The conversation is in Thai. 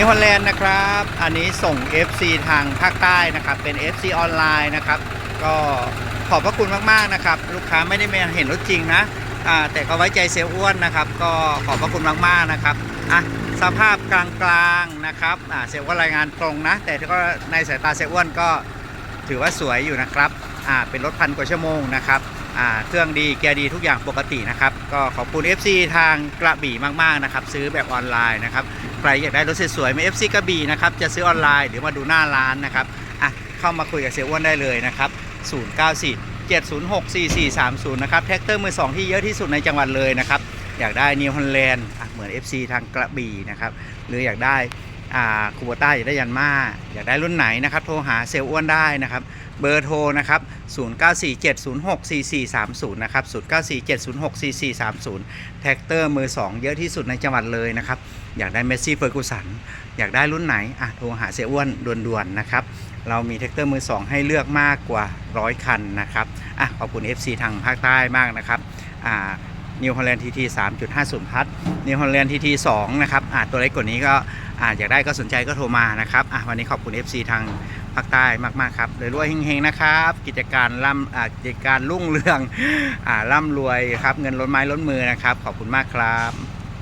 นิวฮอลแลนด์นะครับ อันนี้ส่ง FC ทางภาคใต้นะครับ เป็น FC ออนไลน์นะครับ ก็ขอบพระคุณมากๆนะครับ ลูกค้าไม่ได้มาเห็นรถจริงนะแต่ก็ไว้ใจเซลอ้วนนะครับ ก็ขอบพระคุณมากๆนะครับอะสภาพกลางๆนะครับเซลล์อ้วนรายงานตรงนะ แต่ก็ในสายตาเซลอ้วนก็ถือว่าสวยอยู่นะครับอ่าเป็นรถพันกว่าชั่วโมงนะครับ เครื่องดีเกียร์ดีทุกอย่างปกตินะครับ ก็ขอบคุณ FC ทางกระบี่มากๆนะครับ ซื้อแบบออนไลน์นะครับใครอยากได้รถสวยๆไม่ FC กระบี่นะครับจะซื้อออนไลน์หรือมาดูหน้าร้านนะครับอะเข้ามาคุยกับเซลอ้วนได้เลยนะครับ 094 706 4430 นะครับแท็กเตอร์มือ 2 ที่เยอะที่สุดในจังหวัดเลยนะครับ อยากได้นิวฮอลแลนด์เหมือน FC ทางกระบี่นะครับ หรืออยากได้ คูโบต้าอยากได้ยันมา อยากได้รุ่นไหนนะครับ โทรหาเซลอ้วนได้นะครับ เบอร์โทรนะครับ 0947064430 นะครับ 0947064430 แท็กเตอร์มือ 2 เยอะที่สุดในจังหวัดเลยนะครับ อยากได้เมสซี่เฟอร์กูสัน อยากได้รุ่นไหน อะ โทรหาเสียอ้วนด่วนๆนะครับ เรามีแท็กเตอร์มือ 2 ให้เลือกมากกว่าร้อยคันนะครับ อะ ขอบคุณ FC ทางภาคใต้มากนะครับ อ่านิวฮอลแลนด์ทีที3.50พัทนิวฮอลแลนด์ทีที2นะครับ อ่าตัวเล็กกว่านี้ก็ อ่าอยากได้ก็สนใจก็โทรมานะครับอะวันนี้ขอบคุณ FC ทางภาคใต้มากๆครับรวยๆเฮงๆนะครับ กิจการร่ำอ่ากิจการรุ่งเรืองอ่าร่ำรวยครับเงินล้นไม้ล้นมือนะครับ ขอบคุณมากครับ